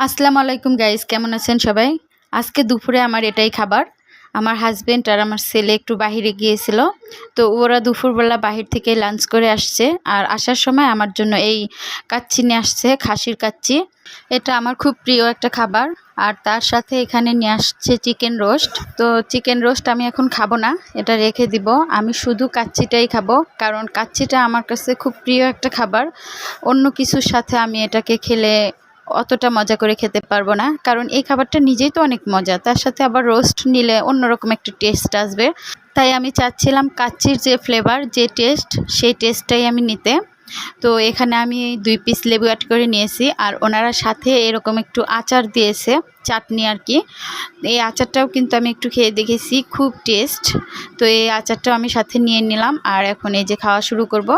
আসসালামু আলাইকুম গাইস কেমন আছেন সবাই? আজকে দুপুরে আমার এটাই খাবার। আমার হাজবেন্ড আর আমার ছেলে একটু বাহিরে গিয়েছিল, তো ওরা দুপুরবেলা বাহির থেকে লাঞ্চ করে আসছে। আর আসার সময় আমার জন্য এই কাচ্চি নিয়ে আসছে, খাসির কাচ্চি। এটা আমার খুব প্রিয় একটা খাবার। আর তার সাথে এখানে নিয়ে আসছে চিকেন রোস্ট তো চিকেন রোস্ট আমি এখন খাব না, এটা রেখে দিব। আমি শুধু কাচ্চিটাই খাব, কারণ কাচ্চিটা আমার কাছে খুব প্রিয় একটা খাবার। অন্য কিছুর সাথে আমি এটাকে খেলে অতটা মজা করে খেতে পারব না। কারণ এই খাবারটা নিজেই তো অনেক মজা, তার সাথে আবার রোস্ট নিলে অন্যরকম একটা টেস্ট আসবে। তাই আমি চাচ্ছিলাম কাচ্চির যে ফ্লেভার যে টেস্ট সেই টেস্টটাই আমি নিতে। তো এখানে আমি দুই পিস লেবু অ্যাড করে নিয়েছি, আর ওনারা সাথে এরকম একটু আচার দিয়েছে, চাটনি আর কি। এই আচারটাও কিন্তু আমি একটু খেয়ে দেখেছি, খুব টেস্ট তো এই আচারটাও আমি সাথে নিয়ে নিলাম, আর এখন এই যে খাওয়া শুরু করব।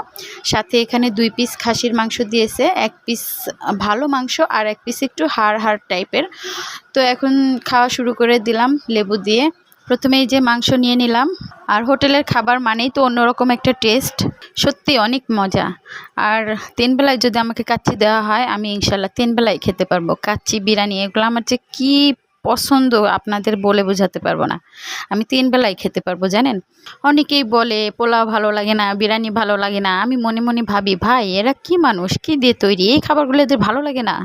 সাথে এখানে দুই পিস খাসির মাংস দিয়েছে, এক পিস ভালো মাংস আর এক পিস একটু হাড় হাড় টাইপের তো এখন খাওয়া শুরু করে দিলাম লেবু দিয়ে। প্রথমে এই যে মাংস নিয়ে নিলাম আর হোটেলের খাবার মানেই তো অন্যরকম একটা টেস্ট সত্যি অনেক মজা। আর তিন বেলায় যদি আমাকে কাচ্চি দেওয়া হয়, আমি ইনশাল্লাহ তিন বেলায় খেতে পারব। কাচ্চি, বিরিয়ানি, এগুলো আমার যে কী পছন্দ আপনাদের বলে বোঝাতে পারব না। আমি তিন বেলায় খেতে পারব, জানেন? অনেকেই বলে, পোলাও ভালো লাগে না, বিরিয়ানি ভালো লাগে না। আমি মনে মনে ভাবি, ভাই, এরা কি মানুষ? কি দিয়ে তৈরি? এই খাবারগুলো এদের ভালো লাগে না?